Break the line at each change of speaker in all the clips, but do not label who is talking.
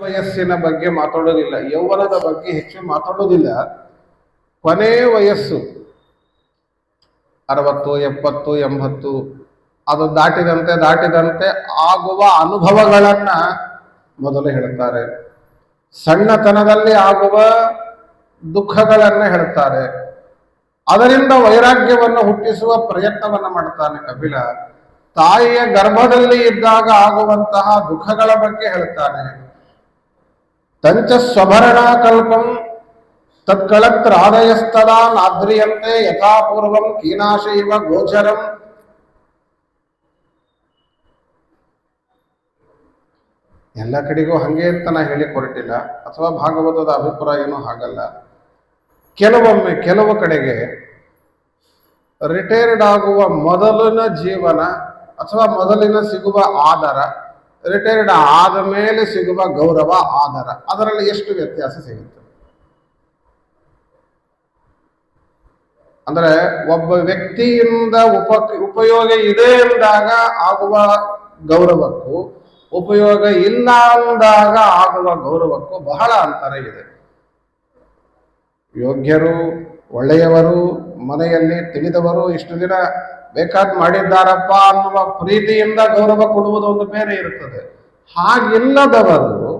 ವಯಸ್ಸಿನ ಬಗ್ಗೆ ಮಾತಾಡೋದಿಲ್ಲ, ಯೌವನದ ಬಗ್ಗೆ ಹೆಚ್ಚು ಮಾತಾಡೋದಿಲ್ಲ. ಕೊನೆ ವಯಸ್ಸು, ಅರವತ್ತು, ಎಪ್ಪತ್ತು, ಎಂಬತ್ತು, ಅದು ದಾಟಿದಂತೆ ದಾಟಿದಂತೆ ಆಗುವ ಅನುಭವಗಳನ್ನ ಮೊದಲು ಹೇಳ್ತಾರೆ. ಸಣ್ಣತನದಲ್ಲಿ ಆಗುವ ದುಃಖಗಳನ್ನ ಹೇಳ್ತಾರೆ. ಅದರಿಂದ ವೈರಾಗ್ಯವನ್ನು ಹುಟ್ಟಿಸುವ ಪ್ರಯತ್ನವನ್ನ ಮಾಡ್ತಾನೆ ಕಪಿಲ. ತಾಯಿಯ ಗರ್ಭದಲ್ಲಿ ಇದ್ದಾಗ ಆಗುವಂತಹ ದುಃಖಗಳ ಬಗ್ಗೆ ಹೇಳ್ತಾನೆ. ತಂಚ ಸ್ವಭರಣಾಕಲ್ಪಂ ತತ್ಕಳತ್ರಾದಯಸ್ತದಾ ನಾದ್ರಿಯಂತೆ ಯಥಾಪೂರ್ವಂ ಕೀನಾಶೈವ ಗೋಚರಂ. ಎಲ್ಲ ಕಡೆಗೂ ಹಂಗೆ ಅಂತ ನಾ ಹೇಳಿ ಹೊರಟಿಲ್ಲ ಅಥವಾ ಭಾಗವತದ ಅಭಿಪ್ರಾಯ ಏನೂ ಹಾಗಲ್ಲ. ಕೆಲವೊಮ್ಮೆ ಕೆಲವು ಕಡೆಗೆ ರಿಟೈರ್ಡ್ ಆಗುವ ಮೊದಲಿನ ಜೀವನ ಅಥವಾ ಮೊದಲಿನ ಸಿಗುವ ಆಧಾರ ರಿಟೈರ್ಡ್ ಆದ ಮೇಲೆ ಸಿಗುವ ಗೌರವ ಆಧಾರ ಅದರಲ್ಲಿ ಎಷ್ಟು ವ್ಯತ್ಯಾಸ ಸಿಗುತ್ತೆ? ಅಂದರೆ ಒಬ್ಬ ವ್ಯಕ್ತಿಯಿಂದ ಉಪ, ಉಪಯೋಗ ಇದೆ ಎಂದಾಗ ಆಗುವ ಗೌರವಕ್ಕೂ, ಉಪಯೋಗ ಇಲ್ಲ ಅಂದಾಗ ಆಗುವ ಗೌರವಕ್ಕೂ ಬಹಳ ಅಂತರ ಇದೆ. ಯೋಗ್ಯರು, ಒಳ್ಳೆಯವರು, ಮನೆಯಲ್ಲಿ ತಿಳಿದವರು ಇಷ್ಟು ದಿನ ಬೇಕಾದ್ ಮಾಡಿದ್ದಾರಪ್ಪ ಅನ್ನುವ ಪ್ರೀತಿಯಿಂದ ಗೌರವ ಕೊಡುವುದು ಒಂದು ಬೇರೆ ಇರುತ್ತದೆ. ಹಾಗಿಲ್ಲದವರು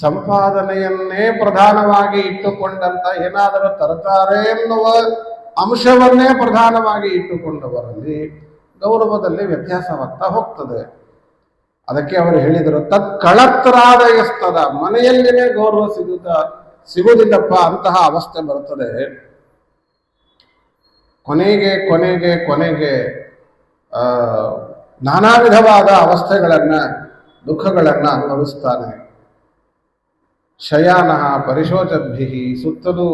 ಸಂಪಾದನೆಯನ್ನೇ ಪ್ರಧಾನವಾಗಿ ಇಟ್ಟುಕೊಂಡಂತ ಏನಾದರೂ ತರ್ತಾರೆ ಎನ್ನುವ ಅಂಶವನ್ನೇ ಪ್ರಧಾನವಾಗಿ ಇಟ್ಟುಕೊಂಡವರಲ್ಲಿ ಗೌರವದಲ್ಲಿ ವ್ಯತ್ಯಾಸವಾಗ್ತಾ ಹೋಗ್ತದೆ. ಅದಕ್ಕೆ ಅವರು ಹೇಳಿದರು ತತ್ ಕಳತ್ರಾದ ಎಸ್ತದ ಮನೆಯಲ್ಲಿನೇ ಗೌರವ ಸಿಗುತ್ತ, ಸಿಗುವುದಿಲ್ಲಪ್ಪ ಅಂತಹ ಅವಸ್ಥೆ ಬರುತ್ತದೆ. ಕೊನೆಗೆ ಕೊನೆಗೆ ಕೊನೆಗೆ ನಾನಾ ವಿಧವಾದ ಅವಸ್ಥೆಗಳನ್ನು, ದುಃಖಗಳನ್ನು ಅನುಭವಿಸ್ತಾನೆ. ಶಯಾನ ಪರಿಶೋಚದ್ಭಿಹಿ, ಸುತ್ತಲೂ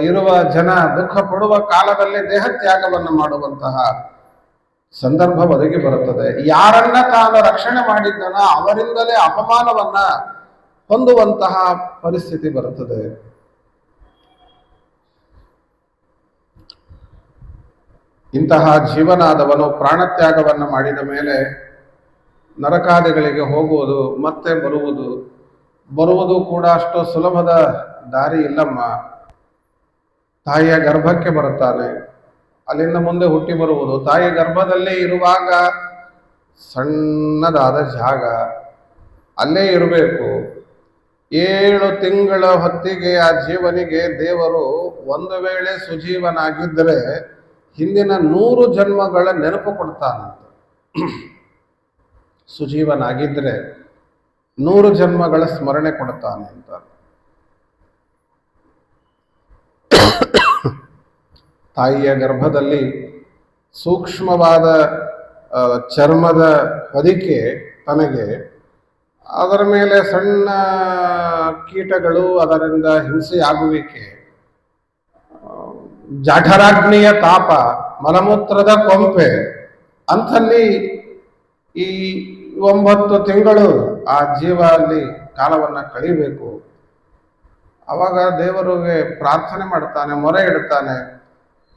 ಇರುವ ಜನ ದುಃಖ ಪಡುವ ಕಾಲದಲ್ಲಿ ದೇಹತ್ಯಾಗವನ್ನು ಮಾಡುವಂತಹ ಸಂದರ್ಭ ಒದಗಿ ಬರುತ್ತದೆ. ಯಾರನ್ನ ತಾನು ರಕ್ಷಣೆ ಮಾಡಿದ್ದನೋ ಅವರಿಂದಲೇ ಅಪಮಾನವನ್ನ ಹೊಂದುವಂತಹ ಪರಿಸ್ಥಿತಿ ಬರುತ್ತದೆ. ಇಂತಹ ಜೀವನಾದವನು ಪ್ರಾಣತ್ಯಾಗವನ್ನು ಮಾಡಿದ ಮೇಲೆ ನರಕಾದಿಗಳಿಗೆ ಹೋಗುವುದು, ಮತ್ತೆ ಬರುವುದು ಬರುವುದು ಕೂಡ ಅಷ್ಟು ಸುಲಭದ ದಾರಿ ಇಲ್ಲಮ್ಮ. ತಾಯಿಯ ಗರ್ಭಕ್ಕೆ ಬರುತ್ತಾನೆ. ಅಲ್ಲಿಂದ ಮುಂದೆ ಹುಟ್ಟಿ ಬರುವುದು. ತಾಯಿಯ ಗರ್ಭದಲ್ಲೇ ಇರುವಾಗ ಸಣ್ಣದಾದ ಜಾಗ. ಅಲ್ಲೇ ಇರಬೇಕು. ಏಳು ತಿಂಗಳ ಹೊತ್ತಿಗೆ ಆ ಜೀವನಿಗೆ ದೇವರು ಒಂದು ವೇಳೆ ಸುಜೀವನಾಗಿದ್ದರೆ ಹಿಂದಿನ ನೂರು ಜನ್ಮಗಳ ನೆನಪು ಕೊಡ್ತಾನಂತ ಸುಜೀವನಾಗಿದ್ದರೆ ನೂರು ಜನ್ಮಗಳ ಸ್ಮರಣೆ ಕೊಡ್ತಾನೆ ಅಂತ. ತಾಯಿಯ ಗರ್ಭದಲ್ಲಿ ಸೂಕ್ಷ್ಮವಾದ ಚರ್ಮದ ಹೊದಿಕೆ ತನಗೆ ಅದರ ಮೇಲೆ ಸಣ್ಣ ಕೀಟಗಳು ಅದರಿಂದ ಹಿಂಸೆಯಾಗುವಿಕೆ. ಜಠರಾಗ್ನಿಯ ತಾಪ, ಮಲಮೂತ್ರದ ಕೊಂಪೆ, ಅಂಥಲ್ಲಿ ಈ ಒಂಬತ್ತು ತಿಂಗಳು ಆ ಜೀವ ಅಲ್ಲಿ ಕಾಲವನ್ನ ಕಳಿಬೇಕು. ಅವಾಗ ದೇವರಿಗೆ ಪ್ರಾರ್ಥನೆ ಮಾಡ್ತಾನೆ, ಮೊರೆ ಇಡ್ತಾನೆ.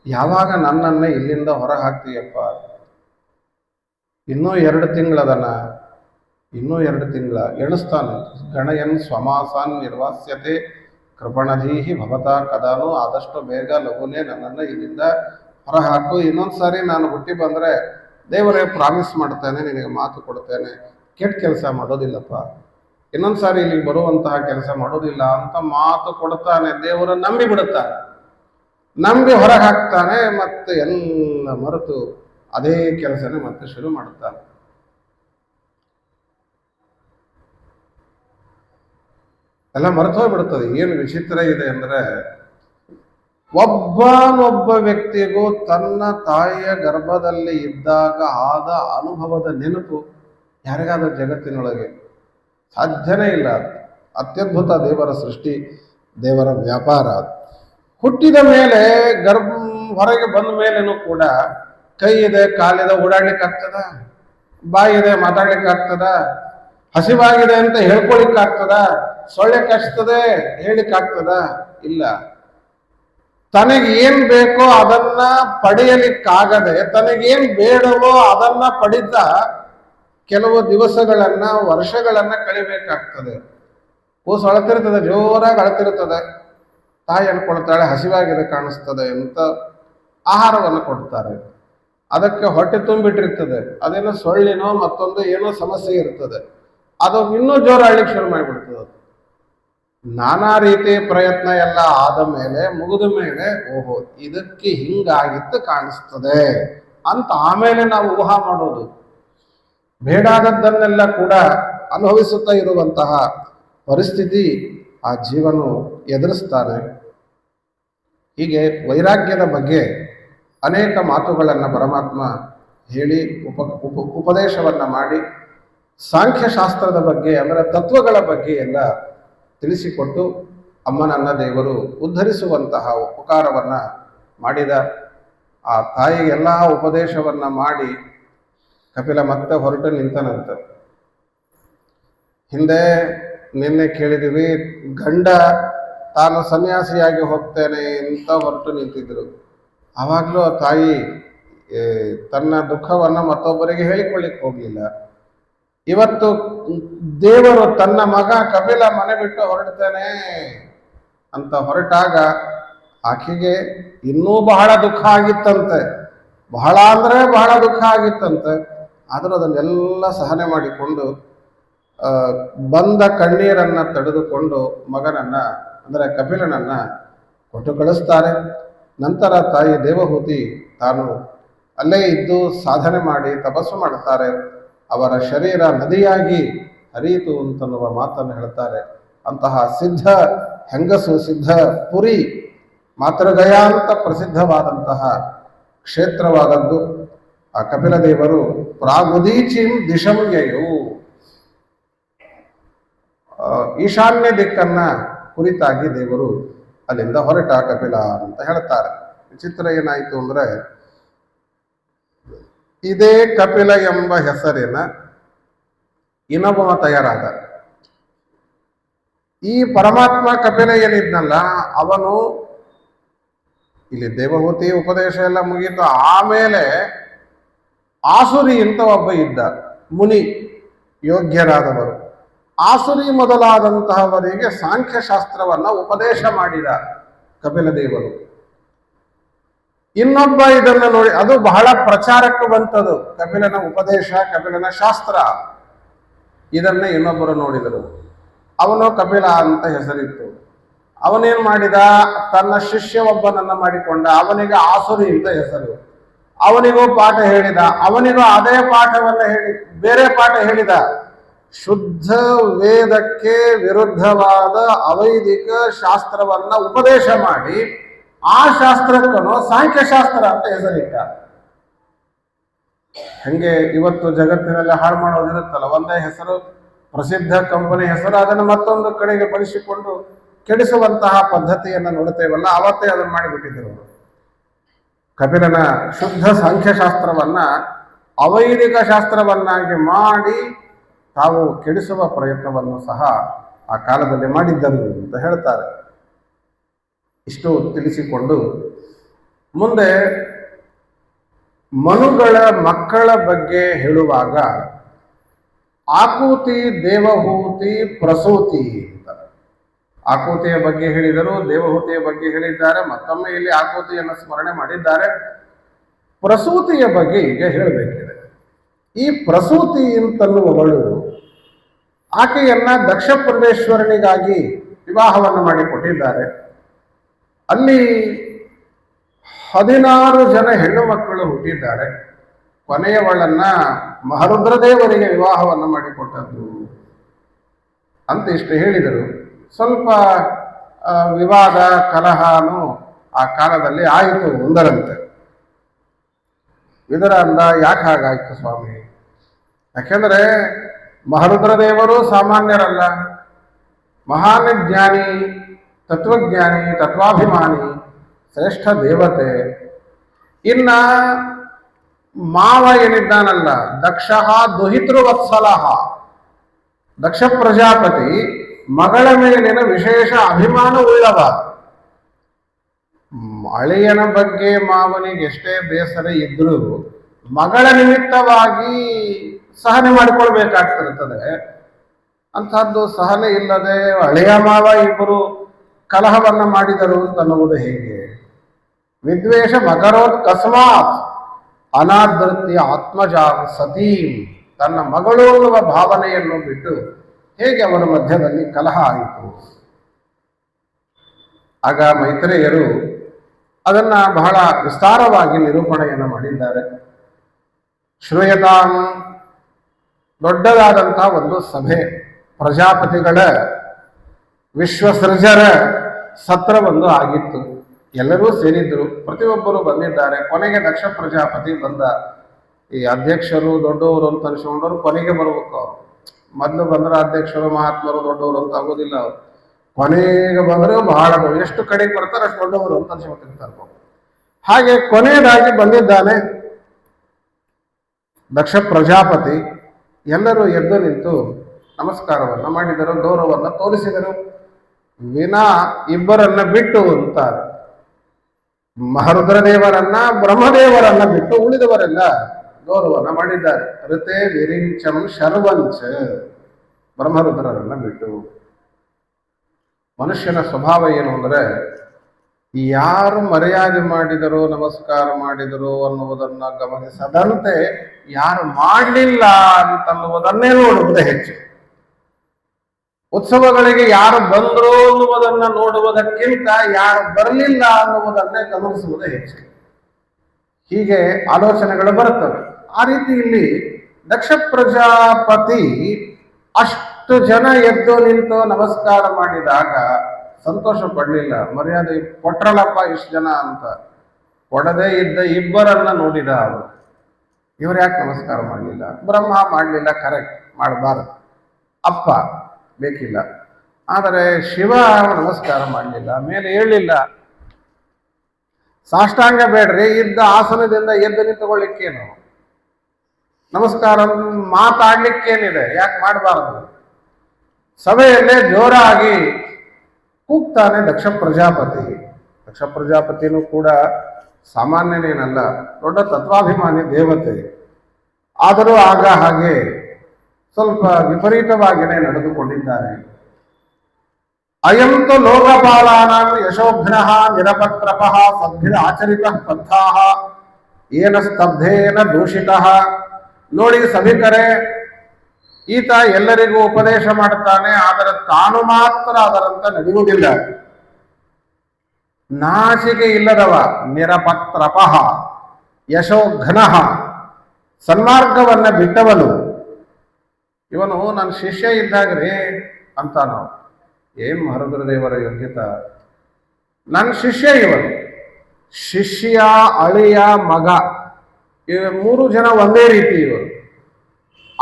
ಯಾವಾಗ ನನ್ನನ್ನು ಇಲ್ಲಿಂದ ಹೊರ ಹಾಕ್ತೀಯಪ್ಪ ಇನ್ನೂ ಎರಡು ತಿಂಗಳದನ? ಇನ್ನೂ ಎರಡು ತಿಂಗಳ? ಎಣಿಸ್ತಾನೆ, ಗಣಯನ್ ಸ್ವಮಾಸಾನ್ ನಿರ್ವಾಸ್ಯತೆ. ಕೃಪಣಧೀಹಿ ಭವತಾ ಕದಾನು ಆದಷ್ಟು ಬೇಗ ಲಘುನೇ ನನ್ನನ್ನು ಇಲ್ಲಿಂದ ಹೊರಹಾಕು. ಇನ್ನೊಂದು ಸಾರಿ ನಾನು ಹುಟ್ಟಿ ಬಂದರೆ ದೇವರೇ ಪ್ರಾಮಿಸ್ ಮಾಡ್ತೇನೆ, ನಿನಗೆ ಮಾತು ಕೊಡ್ತೇನೆ. ಕೆಟ್ಟ ಕೆಲಸ ಮಾಡೋದಿಲ್ಲಪ್ಪ. ಇನ್ನೊಂದು ಸಾರಿ ಇಲ್ಲಿಗೆ ಬರುವಂತಹ ಕೆಲಸ ಮಾಡೋದಿಲ್ಲ ಅಂತ ಮಾತು ಕೊಡ್ತಾನೆ. ದೇವರು ನಂಬಿ ಬಿಡುತ್ತಾನೆ. ನಂಬಿ ಹೊರಗೆ ಹಾಕ್ತಾನೆ ಮತ್ತೆ ಎಲ್ಲ ಮರೆತು ಅದೇ ಕೆಲಸನೇ ಮತ್ತೆ ಶುರು ಮಾಡುತ್ತಾನೆ. ಎಲ್ಲ ಮರೆತು ಹೋಗ್ಬಿಡ್ತದೆ. ಏನು ವಿಚಿತ್ರ ಇದೆ ಅಂದ್ರೆ ಒಬ್ಬನೊಬ್ಬ ವ್ಯಕ್ತಿಗೂ ತನ್ನ ತಾಯಿಯ ಗರ್ಭದಲ್ಲಿ ಇದ್ದಾಗ ಆದ ಅನುಭವದ ನೆನಪು ಯಾರಿಗಾದ್ರೂ ಜಗತ್ತಿನೊಳಗೆ ಸಾಧ್ಯನೇ ಇಲ್ಲ. ಅತ್ಯದ್ಭುತ ದೇವರ ಸೃಷ್ಟಿ, ದೇವರ ವ್ಯಾಪಾರ. ಹುಟ್ಟಿದ ಮೇಲೆ, ಗರ್ಭ ಹೊರಗೆ ಬಂದ ಮೇಲೇನು ಕೂಡ ಕೈ ಇದೆ ಕಾಲಿದೆ ಓಡಾಡ್ಲಿಕ್ಕೆ ಆಗ್ತದ? ಬಾಯಿದೆ ಮಾತಾಡ್ಲಿಕ್ಕೆ ಆಗ್ತದ? ಹಸಿವಾಗಿದೆ ಅಂತ ಹೇಳ್ಕೊಳ್ಲಿಕ್ಕಾಗ್ತದ ಆಗ್ತದ? ಸೊಳ್ಳೆ ಕಚ್ತದೆ, ಹೇಳಿಕ್ ಆಗ್ತದ? ಇಲ್ಲ. ತನಗೆ ಏನ್ ಬೇಕೋ ಅದನ್ನ ಪಡೆಯಲಿಕ್ಕಾಗದೆ ತನಗೇನ್ ಬೇಡವೋ ಅದನ್ನ ಪಡಿತ ಕೆಲವು ದಿವಸಗಳನ್ನ, ವರ್ಷಗಳನ್ನ ಕಳಿಬೇಕಾಗ್ತದೆ. ಕೂಸು ಅಳತಿರ್ತದೆ ಜೋರಾಗಿ ಅಳತಿರ್ತದೆ. ತಾಯಿ ಅನ್ಕೊಳ್ತಾಳೆ, ಹಸಿವಾಗಿದೆ ಕಾಣಿಸ್ತದೆ ಅಂತ ಆಹಾರವನ್ನು ಕೊಡ್ತಾರೆ. ಅದಕ್ಕೆ ಹೊಟ್ಟೆ ತುಂಬಿಟ್ಟಿರ್ತದೆ. ಅದೇನೋ ಸೊಳ್ಳಿನೋ ಮತ್ತೊಂದು ಏನೋ ಸಮಸ್ಯೆ ಇರ್ತದೆ. ಅದು ಇನ್ನೂ ಜೋರ ಅಳ್ಲಿಕ್ಕೆ ಶುರು ಮಾಡಿಬಿಡ್ತದೆ. ನಾನಾ ರೀತಿ ಪ್ರಯತ್ನ ಎಲ್ಲ ಆದ ಮೇಲೆ, ಮುಗಿದ ಮೇಲೆ, ಓಹೋ, ಇದಕ್ಕೆ ಹಿಂಗಾಗಿತ್ತು ಕಾಣಿಸ್ತದೆ ಅಂತ ಆಮೇಲೆ ನಾವು ಊಹಾ ಮಾಡೋದು. ಬೇಡಾದದ್ದನ್ನೆಲ್ಲ ಕೂಡ ಅನುಭವಿಸುತ್ತಾ ಇರುವಂತಹ ಪರಿಸ್ಥಿತಿ ಆ ಜೀವನು ಎದುರಿಸ್ತಾನೆ ಹೀಗೆ ವೈರಾಗ್ಯದ ಬಗ್ಗೆ ಅನೇಕ ಮಾತುಗಳನ್ನು ಪರಮಾತ್ಮ ಹೇಳಿ, ಉಪ ಉಪ, ಉಪದೇಶವನ್ನು ಮಾಡಿ, ಸಾಂಖ್ಯಶಾಸ್ತ್ರದ ಬಗ್ಗೆ, ಅಂದರೆ ತತ್ವಗಳ ಬಗ್ಗೆ ಎಲ್ಲ ತಿಳಿಸಿಕೊಟ್ಟು ಅಮ್ಮನನ್ನ ದೇವರು ಉದ್ಧರಿಸುವಂತಹ ಉಪಕಾರವನ್ನು ಮಾಡಿದ. ಆ ತಾಯಿಗೆಲ್ಲ ಉಪದೇಶವನ್ನು ಮಾಡಿ ಕಪಿಲ ಮತ್ತೆ ಹೊರಟು ನಿಂತನಂತ ಹಿಂದೆ ನಿನ್ನೆ ಕೇಳಿದೀವಿ, ಗಂಡ ತಾನು ಸನ್ಯಾಸಿಯಾಗಿ ಹೋಗ್ತೇನೆ ಅಂತ ಹೊರಟು ನಿಂತಿದ್ರು. ಆವಾಗಲೂ ಆ ತಾಯಿ ತನ್ನ ದುಃಖವನ್ನು ಮತ್ತೊಬ್ಬರಿಗೆ ಹೇಳಿಕೊಳ್ಳಿಕ್ಕೆ ಹೋಗಲಿಲ್ಲ. ಇವತ್ತು ದೇವರು ತನ್ನ ಮಗ ಕಪಿಲ ಮನೆ ಬಿಟ್ಟು ಹೊರಡ್ತಾನೆ ಅಂತ ಹೊರಟಾಗ ಆಕೆಗೆ ಇನ್ನೂ ಬಹಳ ದುಃಖ ಆಗಿತ್ತಂತೆ. ಬಹಳ ಅಂದ್ರೆ ಬಹಳ ದುಃಖ ಆಗಿತ್ತಂತೆ. ಆದರೂ ಅದನ್ನೆಲ್ಲ ಸಹನೆ ಮಾಡಿಕೊಂಡು ಬಂದ ಕಣ್ಣೀರನ್ನ ತಡೆದುಕೊಂಡು ಮಗನನ್ನ, ಅಂದರೆ ಕಪಿಲನನ್ನು ಕೊಟ್ಟು ಕಳಿಸ್ತಾರೆ ನಂತರ ತಾಯಿ ದೇವಹೂತಿ ತಾನು ಅಲ್ಲೇ ಇದ್ದು ಸಾಧನೆ ಮಾಡಿ ತಪಸ್ಸು ಮಾಡುತ್ತಾರೆ ಅವರ ಶರೀರ ನದಿಯಾಗಿ ಹರಿಯಿತು ಅಂತನ್ನುವ ಮಾತನ್ನು ಹೇಳ್ತಾರೆ. ಅಂತಹ ಸಿದ್ಧ ಹೆಂಗಸು ಸಿದ್ಧ ಪುರಿ ಮಾತೃಗಯ ಅಂತ ಪ್ರಸಿದ್ಧವಾದಂತಹ ಕ್ಷೇತ್ರವಾದದ್ದು. ಆ ಕಪಿಲ ದೇವರು ಪ್ರಾಗುದೀಚಿಂ ದಿಶಂಯಯು ಆ, ಈಶಾನ್ಯ ದಿಕ್ಕನ್ನ ಕುರಿತಾಗಿ ದೇವರು ಅಲ್ಲಿಂದ ಹೊರಟ ಕಪಿಲ ಅಂತ ಹೇಳ್ತಾರೆ. ವಿಚಿತ್ರ ಏನಾಯಿತು ಅಂದ್ರೆ ಇದೇ ಕಪಿಲ ಎಂಬ ಹೆಸರಿನ ಇನ್ನೊಬ್ಬ ತಯಾರಾದ. ಈ ಪರಮಾತ್ಮ ಕಪಿಲ ಏನಿದ್ನಲ್ಲ, ಅವನು ಇಲ್ಲಿ ದೇವಹೂತಿ ಉಪದೇಶ ಎಲ್ಲ ಮುಗೀತು. ಆಮೇಲೆ ಆಸುರಿ ಅಂತ ಒಬ್ಬ ಇದ್ದ ಮುನಿ, ಯೋಗ್ಯರಾದವರು. ಆಸುರಿ ಮೊದಲಾದಂತಹವರಿಗೆ ಸಾಂಖ್ಯಶಾಸ್ತ್ರವನ್ನು ಉಪದೇಶ ಮಾಡಿದ ಕಪಿಲ ದೇವರು. ಇನ್ನೊಬ್ಬ ಇದನ್ನು ನೋಡಿ, ಅದು ಬಹಳ ಪ್ರಚಾರಕ್ಕೆ ಬಂತದು. ಕಪಿಲನ ಉಪದೇಶ, ಕಪಿಲನ ಶಾಸ್ತ್ರ. ಇದನ್ನ ಇನ್ನೊಬ್ಬರು ನೋಡಿದರು. ಅವನು ಕಪಿಲ ಅಂತ ಹೆಸರಿತ್ತು. ಅವನೇನ್ ಮಾಡಿದ? ತನ್ನ ಶಿಷ್ಯ ಒಬ್ಬನನ್ನ ಮಾಡಿಕೊಂಡ. ಅವನಿಗೆ ಆಸುರಿ ಅಂತ ಹೆಸರು. ಅವನಿಗೂ ಪಾಠ ಹೇಳಿದ. ಅವನಿಗೂ ಅದೇ ಪಾಠವನ್ನ ಹೇಳಿ, ಬೇರೆ ಪಾಠ ಹೇಳಿದ. ಶುದ್ಧ ವೇದಕ್ಕೆ ವಿರುದ್ಧವಾದ ಅವೈದಿಕ ಶಾಸ್ತ್ರವನ್ನ ಉಪದೇಶ ಮಾಡಿ ಆ ಶಾಸ್ತ್ರಕ್ಕನು ಸಾಂಖ್ಯಶಾಸ್ತ್ರ ಅಂತ ಹೆಸರಿಟ್ಟ ಹಂಗೆ ಇವತ್ತು ಜಗತ್ತಿನಲ್ಲಿ ಹಾಳು ಮಾಡೋದಿರುತ್ತಲ್ಲ, ಒಂದೇ ಹೆಸರು, ಪ್ರಸಿದ್ಧ ಕಂಪನಿ ಹೆಸರು, ಅದನ್ನು ಮತ್ತೊಂದು ಕಡೆಗೆ ಬಳಸಿಕೊಂಡು ಕೆಡಿಸುವಂತಹ ಪದ್ಧತಿಯನ್ನು ನೋಡುತ್ತೇವಲ್ಲ, ಅವತ್ತೇ ಅದನ್ನು ಮಾಡಿಬಿಟ್ಟಿದ್ದರು. ಕಪಿಲನ ಶುದ್ಧ ಸಾಂಖ್ಯಶಾಸ್ತ್ರವನ್ನ ಅವೈದಿಕ ಶಾಸ್ತ್ರವನ್ನಾಗಿ ಮಾಡಿ ತಾವು ಕೆಡಿಸುವ ಪ್ರಯತ್ನವನ್ನು ಸಹ ಆ ಕಾಲದಲ್ಲಿ ಮಾಡಿದ್ದರು ಅಂತ ಹೇಳ್ತಾರೆ ಇಷ್ಟು ತಿಳಿಸಿಕೊಂಡು, ಮುಂದೆ ಮನುಗಳ ಮಕ್ಕಳ ಬಗ್ಗೆ ಹೇಳುವಾಗ, ಆಕೂತಿ ದೇವಹೂತಿ ಪ್ರಸೂತಿ ಅಂತ. ಆಕೂತಿಯ ಬಗ್ಗೆ ಹೇಳಿದರು, ದೇವಹೂತಿಯ ಬಗ್ಗೆ ಹೇಳಿದ್ದಾರೆ, ಮತ್ತೊಮ್ಮೆ ಇಲ್ಲಿ ಆಕೂತಿಯನ್ನು ಸ್ಮರಣೆ ಮಾಡಿದ್ದಾರೆ. ಪ್ರಸೂತಿಯ ಬಗ್ಗೆ ಈಗ ಹೇಳಬೇಕಿದೆ. ಈ ಪ್ರಸೂತಿ ಅಂತನ್ನುವವಳು ಆಕೆಯನ್ನ ದಕ್ಷ ಪರಮೇಶ್ವರನಿಗಾಗಿ ವಿವಾಹವನ್ನು ಮಾಡಿಕೊಟ್ಟಿದ್ದಾರೆ. ಅಲ್ಲಿ ಹದಿನಾರು ಜನ ಹೆಣ್ಣು ಮಕ್ಕಳು ಹುಟ್ಟಿದ್ದಾರೆ. ಕೊನೆಯವಳನ್ನ ಮಹರುದ್ರದೇವರಿಗೆ ವಿವಾಹವನ್ನು ಮಾಡಿಕೊಟ್ಟದ್ದು ಅಂತ ಇಷ್ಟು ಹೇಳಿದರು. ಸ್ವಲ್ಪ ವಿವಾದ, ಕಲಹನು ಆ ಕಾಲದಲ್ಲಿ ಆಯಿತು ಒಂದರಂತೆ. ಇದರ ಅಂದ ಯಾಕೆ ಹಾಗಾಯಿತು ಸ್ವಾಮಿ? ಯಾಕೆಂದ್ರೆ ಮಹರುದ್ರದೇವರು ಸಾಮಾನ್ಯರಲ್ಲ. ಮಹಾನ್ ಜ್ಞಾನಿ ತತ್ವಜ್ಞಾನಿ, ತತ್ವಾಭಿಮಾನಿ, ಶ್ರೇಷ್ಠ ದೇವತೆ. ಇನ್ನ ಮಾವ ಏನಿದ್ದಾನಲ್ಲ, ದಕ್ಷ ದುಹಿತೃವತ್ಸಲ. ದಕ್ಷ ಪ್ರಜಾಪತಿ, ಮಗಳ ಮೇಲಿನ ವಿಶೇಷ ಅಭಿಮಾನ ಉಳ್ಳವ. ಅಳಿಯನ ಬಗ್ಗೆ ಮಾವನಿಗೆ ಎಷ್ಟೇ ಬೇಸರ ಇದ್ರೂ ಮಗಳ ನಿಮಿತ್ತವಾಗಿ ಸಹನೆ ಮಾಡಿಕೊಳ್ಬೇಕಾಗ್ತಿರ್ತದೆ. ಅಂಥದ್ದು ಸಹನೆ ಇಲ್ಲದೆ ಹಳೆಯ ಮಾವ ಇಬ್ಬರು ಕಲಹವನ್ನ ಮಾಡಿದರು ಅಂತನ್ನುವುದು ಹೇಗೆ? ವಿದ್ವೇಷ ಮಕರೋತ್ ಕಸ್ಮಾತ್. ಅನಾದೃತ್ಯ ಆತ್ಮಜ ಸತೀಂ. ತನ್ನ ಮಗಳು ಅನ್ನುವ ಭಾವನೆಯನ್ನು ಬಿಟ್ಟು ಹೇಗೆ ಅವರ ಮಧ್ಯದಲ್ಲಿ ಕಲಹ ಆಯಿತು? ಆಗ ಮೈತ್ರೇಯರು ಅದನ್ನ ಬಹಳ ವಿಸ್ತಾರವಾಗಿ ನಿರೂಪಣೆಯನ್ನು ಮಾಡಿದ್ದಾರೆ. ಶ್ರೂಯತಾಂ. ದೊಡ್ಡದಾದಂತಹ ಒಂದು ಸಭೆ. ಪ್ರಜಾಪತಿಗಳ, ವಿಶ್ವಸೃಜರ ಸತ್ರವೊಂದು ಆಗಿತ್ತು. ಎಲ್ಲರೂ ಸೇರಿದ್ರು. ಪ್ರತಿಯೊಬ್ಬರು ಬಂದಿದ್ದಾರೆ. ಕೊನೆಗೆ ದಕ್ಷ ಪ್ರಜಾಪತಿ ಬಂದ ಈ ಅಧ್ಯಕ್ಷರು, ದೊಡ್ಡವರು ಅಂತ ಅನ್ಸ್ಕೊಂಡವ್ರು ಕೊನೆಗೆ ಬರ್ಬೇಕು ಅವರು. ಮೊದಲು ಬಂದ್ರೆ ಅಧ್ಯಕ್ಷರು, ಮಹಾತ್ಮರು, ದೊಡ್ಡವರು ಅಂತ ಆಗೋದಿಲ್ಲ ಅವರು. ಕೊನೆಗೆ ಬಂದ್ರೆ ಬಹಳ ಎಷ್ಟು ಕಡೆಗೆ ಬರ್ತಾರೆ ಅಷ್ಟು ದೊಡ್ಡವರು ಅಂತ ಅನ್ಸ್ಕೊತಿರ್ತಾರೆ. ಹಾಗೆ ಕೊನೆಯದಾಗಿ ಬಂದಿದ್ದಾನೆ ದಕ್ಷ ಪ್ರಜಾಪತಿ ಎಲ್ಲರೂ ಎದ್ದು ನಿಂತು ನಮಸ್ಕಾರವನ್ನು ಮಾಡಿದರು, ಗೌರವವನ್ನು ತೋರಿಸಿದರು. ವಿನಾ ಇಬ್ಬರನ್ನ ಬಿಟ್ಟು ಅಂತ ಮಹರುದ್ರದೇವರನ್ನ, ಬ್ರಹ್ಮದೇವರನ್ನ ಬಿಟ್ಟು ಉಳಿದವರೆಲ್ಲ ಗೌರವನ ಮಾಡಿದ್ದಾರೆ. ಋತೆ ವಿರಿಂಚಂ ಶರ್ವಂಚ. ಬ್ರಹ್ಮರುದ್ರರನ್ನ ಬಿಟ್ಟು. ಮನುಷ್ಯನ ಸ್ವಭಾವ ಏನು ಅಂದ್ರೆ, ಯಾರು ಮರ್ಯಾದೆ ಮಾಡಿದರು, ನಮಸ್ಕಾರ ಮಾಡಿದರು ಅನ್ನುವುದನ್ನ ಗಮನಿಸದಂತೆ ಯಾರು ಮಾಡಲಿಲ್ಲ ಅಂತನ್ನುವುದನ್ನೇ ನೋಡುವುದೇ ಹೆಚ್ಚು. ಉತ್ಸವಗಳಿಗೆ ಯಾರು ಬಂದ್ರು ಅನ್ನುವುದನ್ನ ನೋಡುವುದಕ್ಕಿಂತ ಯಾರು ಬರಲಿಲ್ಲ ಅನ್ನುವುದನ್ನೇ ಗಮನಿಸುವುದೇ ಹೆಚ್ಚು. ಹೀಗೆ ಆಲೋಚನೆಗಳು ಬರುತ್ತವೆ. ಆ ರೀತಿ ಇಲ್ಲಿ ದಕ್ಷ ಪ್ರಜಾಪತಿ ಅಷ್ಟು ಜನ ಎದ್ದು ನಿಂತು ನಮಸ್ಕಾರ ಮಾಡಿದಾಗ ಸಂತೋಷ ಪಡಲಿಲ್ಲ. ಮರ್ಯಾದೆ ಕೊಟ್ರಲ್ಲಪ್ಪ ಇಷ್ಟು ಜನ ಅಂತ ಕೊಡದೇ ಇದ್ದ ಇಬ್ಬರನ್ನ ನೋಡಿದ ಅವರು ಇವ್ರು ಯಾಕೆ ನಮಸ್ಕಾರ ಮಾಡಲಿಲ್ಲ? ಬ್ರಹ್ಮ ಮಾಡಲಿಲ್ಲ, ಕರೆಕ್ಟ್, ಮಾಡಬಾರದು. ಅಪ್ಪ ಬೇಕಿಲ್ಲ. ಆದರೆ ಶಿವ ನಮಸ್ಕಾರ ಮಾಡಲಿಲ್ಲ, ಮೇಲೆ ಹೇಳಲಿಲ್ಲ. ಸಾಷ್ಟಾಂಗ ಬೇಡ್ರಿ ಇದ್ದ ಆಸನದಿಂದ ಎದ್ದು ನಿಂತುಕೊಳ್ಳಿಕ್ಕೇನು? ನಮಸ್ಕಾರ ಮಾತಾಡ್ಲಿಕ್ಕೇನಿದೆ, ಯಾಕೆ ಮಾಡಬಾರದು? ಸಭೆಯಲ್ಲೇ ಜೋರಾಗಿ ಕೂಗ್ತಾನೆ ದಕ್ಷ ಪ್ರಜಾಪತಿ ದಕ್ಷ ಪ್ರಜಾಪತಿನೂ ಕೂಡ ಸಾಮಾನ್ಯನೇನಲ್ಲ, ದೊಡ್ಡ ತತ್ವಾಭಿಮಾನಿ ದೇವತೆ. ಆದರೂ ಆಗ ಹಾಗೆ ಸ್ವಲ್ಪ ವಿಪರೀತವಾಗಿಯೇ ನಡೆದುಕೊಂಡಿದ್ದಾರೆ. ಅಯಂತ ಲೋಕಪಾಲಾನಾಂ ಯಶೋಘ್ನಃ ನಿರಪತ್ರಪಃ ಸದ್ಭಿರ ಆಚರಿತ ಪಂಥಾ ಏನ ಸ್ತಬ್ಧೇನ ದೂಷಿತ. ನೋಡಿ ಸಭಿಕರೆ, ಈತ ಎಲ್ಲರಿಗೂ ಉಪದೇಶ ಮಾಡುತ್ತಾನೆ, ಆದರೆ ತಾನು ಮಾತ್ರ ಅದರಂತೆ ನಡೆಯುವುದಿಲ್ಲ. ನಾಶಿಕೆ ಇಲ್ಲದವ ನಿರಪತ್ರಪಃ, ಯಶೋಘ್ನಃ. ಸನ್ಮಾರ್ಗವನ್ನ ಬಿಟ್ಟವನು. ಇವನು ನನ್ನ ಶಿಷ್ಯ ಇದ್ದಾಗ್ರಿ ಅಂತ ನಾವು. ಏನ್ ಮಹರುದ್ರದೇವರ ಯೋಗ್ಯತ? ನನ್ನ ಶಿಷ್ಯ ಇವನು. ಶಿಷ್ಯ, ಅಳಿಯ ಮಗ. ಇವ ಮೂರು ಜನ ಒಂದೇ ರೀತಿ ಇವರು.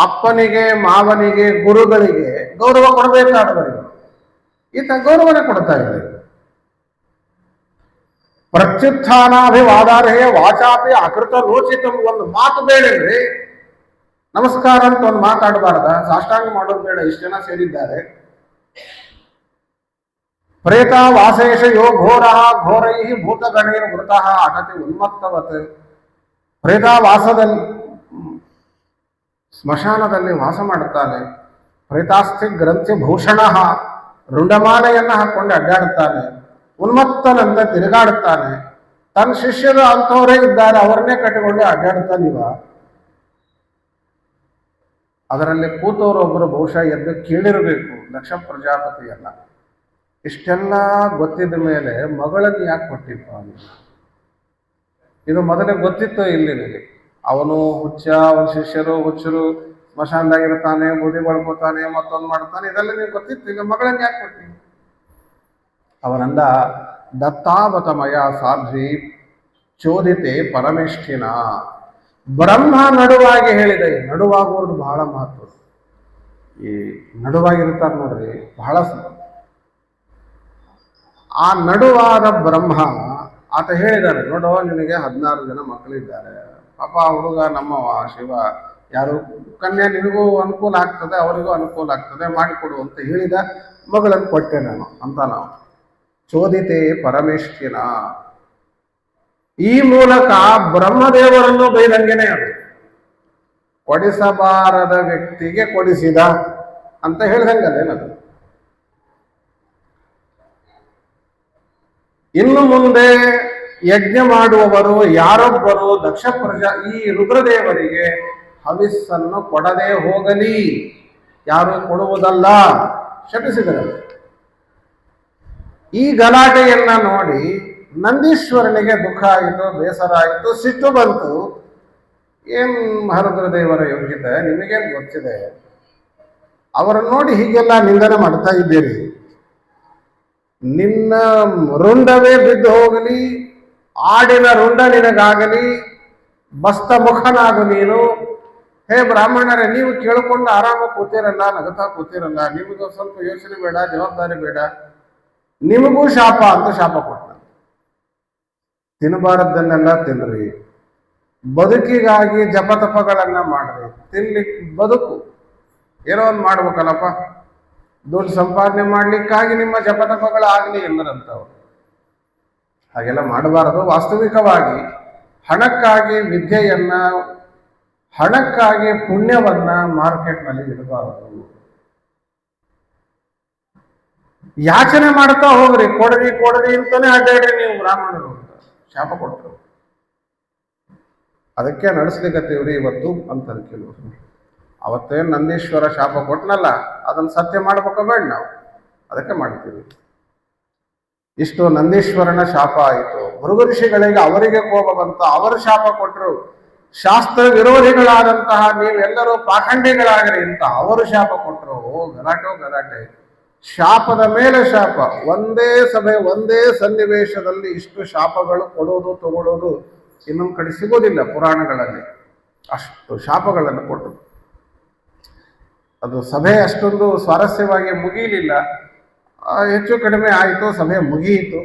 ಅಪ್ಪನಿಗೆ, ಮಾವನಿಗೆ, ಗುರುಗಳಿಗೆ ಗೌರವ ಕೊಡಬೇಕಾದವರು ಈತ ಗೌರವನೇ ಕೊಡ್ತಾ ಇದ್ದಾರೆ ಪ್ರತ್ಯುತ್ಥಾನಾಭಿವಾದಾರ್ಹೇ ವಾಚಾಪಿ ಅಕೃತ ಲೋಚಿತ ಒಂದು ಮಾತು ಬೇಡನ್ರಿ? ನಮಸ್ಕಾರ ಅಂತ ಒಂದು ಮಾತಾಡಬಾರ್ದ. ಸಾಷ್ಟಾಂಗ ಮಾಡೋದು ಬೇಡ, ಇಷ್ಟು ಜನ ಸೇರಿದ್ದಾರೆ. ಪ್ರೇತ ವಾಸೇಶ ಯೋ ಘೋರ, ಘೋರೈ ಭೂತಗಣೇನ ಮೃತಃ ಅಟತಿ ಉನ್ಮತ್ತವತ್. ಪ್ರೇತಾವಾಸದಲ್ಲಿ ಸ್ಮಶಾನದಲ್ಲಿ ವಾಸ ಮಾಡುತ್ತಾನೆ. ಪ್ರೇತಾಸ್ಥಿ ಗ್ರಂಥಿ ಭೂಷಣ, ರುಂಡಮಾಲೆಯನ್ನು ಹಾಕೊಂಡು ಅಡ್ಡಾಡುತ್ತಾನೆ. ಉನ್ಮತ್ತನಂತ ತಿರುಗಾಡುತ್ತಾನೆ. ತನ್ನ ಶಿಷ್ಯರು ಅಂಥವರೇ ಇದ್ದಾರೆ, ಅವರನ್ನೇ ಕಟ್ಟಿಕೊಂಡು ಅಡ್ಡಾಡುತ್ತಾನಿವ ಅದರಲ್ಲಿ ಕೂತವರೊಬ್ಬರು ಬಹುಶಃ ಎದ್ದು ಕೇಳಿರಬೇಕು ಲಕ್ಷ ಪ್ರಜಾಪತಿಯಲ್ಲ ಇಷ್ಟೆಲ್ಲ ಗೊತ್ತಿದ್ದ ಮೇಲೆ ಮಗಳನ್ನು ಯಾಕೆ ಕೊಟ್ಟಿಪ್ಪ ಇದು ಮೊದಲೇ ಗೊತ್ತಿತ್ತು ಇಲ್ಲಿ ಅವನು ಹುಚ್ಚ, ಅವನ ಶಿಷ್ಯರು, ಹುಚ್ಚರು, ಸ್ಮಶಾನದಾಗಿರ್ತಾನೆ ಬುದಿ ಬಳ್ಕೋತಾನೆ, ಮತ್ತೊಂದು ಮಾಡ್ತಾನೆ ಇದೆಲ್ಲ ನೀವು ಗೊತ್ತಿತ್ತು. ಈಗ ಮಗಳನ್ನ ಯಾಕೆ ಕೊಟ್ಟಿ ಅವನಂದ, ದತ್ತಾವತಮಯ ಸಾಧ್ವಿ, ಚೋದಿತೆ ಪರಮೇಷ್ಠಿನ. ಬ್ರಹ್ಮ ನಡುವಾಗಿ ಹೇಳಿದ. ಈ ನಡುವಾಗುವುದು ಬಹಳ ಮಹತ್ವ. ಈ ನಡುವಾಗಿರ್ತಾರೆ ನೋಡ್ರಿ, ಬಹಳ ಆ ನಡುವಾದ ಬ್ರಹ್ಮ, ಆತ ಹೇಳಿದ್ದಾರೆ, ನೋಡೋ, ನಿನಗೆ ಹದಿನಾರು ಜನ ಮಕ್ಕಳಿದ್ದಾರೆ. ಪಾಪ ಹುಡುಗ ನಮ್ಮವ ಶಿವ, ಯಾರು ಕನ್ಯಾ ನಿನಗೂ ಅನುಕೂಲ ಆಗ್ತದೆ, ಅವರಿಗೂ ಅನುಕೂಲ ಆಗ್ತದೆ, ಮಾಡಿಕೊಡು ಅಂತ ಹೇಳಿದ ಮಗಳನ್ನು ಕೊಟ್ಟೆ ನಾನು, ಅಂತ ನಾವು. ಚೋದಿತೆ ಪರಮೇಶ್ವರ ಈ ಮೂಲಕ ಬ್ರಹ್ಮದೇವರನ್ನು ಬೈದಂಗೆನೆ ಅದು. ಕೊಡಿಸಬಾರದ ವ್ಯಕ್ತಿಗೆ ಕೊಡಿಸಿದ ಅಂತ ಹೇಳಿದಂಗಲ್ಲೇನದು ಇನ್ನು ಮುಂದೆ ಯಜ್ಞ ಮಾಡುವವರು ಯಾರೊಬ್ಬರು ದಕ್ಷ ಪ್ರಜಾ ಈ ರುದ್ರದೇವರಿಗೆ ಹವಿಸ್ಸನ್ನು ಕೊಡದೆ ಹೋಗಲಿ. ಯಾರು ಕೊಡುವುದಲ್ಲ? ಶಪಿಸಿದರು. ಈ ಗಲಾಟೆಯನ್ನ ನೋಡಿ ನಂದೀಶ್ವರನಿಗೆ ದುಃಖ ಆಯಿತು, ಬೇಸರ ಆಯಿತು, ಸಿಟ್ಟು ಬಂತು. ಏನ್ ಮಹಾರುದ್ರದೇವರ ಯೋಗ್ಯತೆ? ನಿಮಗೇನು ಗೊತ್ತಿದೆ? ಅವರನ್ನು ನೋಡಿ ಹೀಗೆಲ್ಲ ನಿಂದನೆ ಮಾಡ್ತಾ ಇದ್ದೀರಿ. ನಿನ್ನ ರುಂಡವೇ ಬಿದ್ದು ಹೋಗಲಿ, ಆಡಿನ ರುಂಡ ನಿನಗಾಗಲಿ ಬಸ್ತ ಮುಖನಾಗು ನೀನು. ಹೇ ಬ್ರಾಹ್ಮಣರೇ, ನೀವು ಕೇಳಿಕೊಂಡು ಆರಾಮಾಗಿ ಕೂತಿರಲ್ಲ ನಗತಾ ಕೂತಿರಲ್ಲ, ನಿಮಗೂ ಸ್ವಲ್ಪ ಯೋಚನೆ ಬೇಡ, ಜವಾಬ್ದಾರಿ ಬೇಡ. ನಿಮಗೂ ಶಾಪ ಅಂತ ಶಾಪ ಕೊಟ್ಟ ತಿನ್ನಬಾರದ್ದನ್ನೆಲ್ಲ ತಿನ್ರಿ. ಬದುಕಿಗಾಗಿ ಜಪತಪಗಳನ್ನ ಮಾಡ್ರಿ. ತಿನ್ಲಿಕ್ಕೆ ಬದುಕು. ಏನೋ ಒಂದು ಮಾಡ್ಬೇಕಲ್ಲಪ್ಪ. ದುಡ್ಡು ಸಂಪಾದನೆ ಮಾಡ್ಲಿಕ್ಕಾಗಿ ನಿಮ್ಮ ಜಪತಪಗಳಾಗಲಿ ಎಂದರಂತವ್ರು. ಹಾಗೆಲ್ಲ ಮಾಡಬಾರದು. ವಾಸ್ತವಿಕವಾಗಿ ಹಣಕ್ಕಾಗಿ ವಿದ್ಯೆಯನ್ನ, ಹಣಕ್ಕಾಗಿ ಪುಣ್ಯವನ್ನ ಮಾರ್ಕೆಟ್ನಲ್ಲಿ ಇಡಬಾರದು. ಯಾಚನೆ ಮಾಡ್ತಾ ಹೋಗ್ರಿ. ಕೊಡ್ರಿ ಕೊಡ್ರಿ ಅಂತಾನೆ ಅಡ್ಡಾಡ್ರಿ ನೀವು ಬ್ರಾಹ್ಮಣರು. ಶಾಪ ಕೊಟ್ಟರು ಅದಕ್ಕೆ ನಡೆಸ್ಲಿಕ್ಕತ್ತೀವ್ರಿ ಇವತ್ತು ಅಂತಾರೆ ಕೆಲವರು ಅವತ್ತೇನು ನಂದೀಶ್ವರ ಶಾಪ ಕೊಟ್ನಲ್ಲ, ಅದನ್ನ ಸತ್ಯ ಮಾಡ್ಬೇಕ ಬೇಡ ನಾವು. ಅದಕ್ಕೆ ಮಾಡ್ತೀವಿ. ಇಷ್ಟು ನಂದೀಶ್ವರನ ಶಾಪ ಆಯಿತು. ಭೃಗು ಋಷಿಗಳಿಗೆ ಅವರಿಗೆ ಕೋಪ ಬಂತ. ಅವರು ಶಾಪ ಕೊಟ್ಟರು ಶಾಸ್ತ್ರ ವಿರೋಧಿಗಳಾದಂತಹ ನೀವೆಲ್ಲರೂ ಪಾಖಂಡಿಗಳಾಗ್ರಿ ಅಂತ ಅವರು ಶಾಪ ಕೊಟ್ಟರು ಓ ಗಲಾಟೆ ಗಲಾಟೆ. ಶಾಪದ ಮೇಲೆ ಶಾಪ. ಒಂದೇ ಸಭೆ, ಒಂದೇ ಸನ್ನಿವೇಶದಲ್ಲಿ ಇಷ್ಟು ಶಾಪಗಳು ಕೊಡೋದು ತಗೊಳ್ಳೋದು ಇನ್ನೊಂದು ಕಡೆ ಸಿಗೋದಿಲ್ಲ ಪುರಾಣಗಳಲ್ಲಿ. ಅಷ್ಟು ಶಾಪಗಳನ್ನು ಕೊಟ್ಟರು ಅದು ಸಭೆ ಅಷ್ಟೊಂದು ಸ್ವಾರಸ್ಯವಾಗಿ ಮುಗಿಯಲಿಲ್ಲ ಹೆಚ್ಚು ಕಡಿಮೆ ಆಯಿತು, ಸಭೆ ಮುಗಿಯಿತು.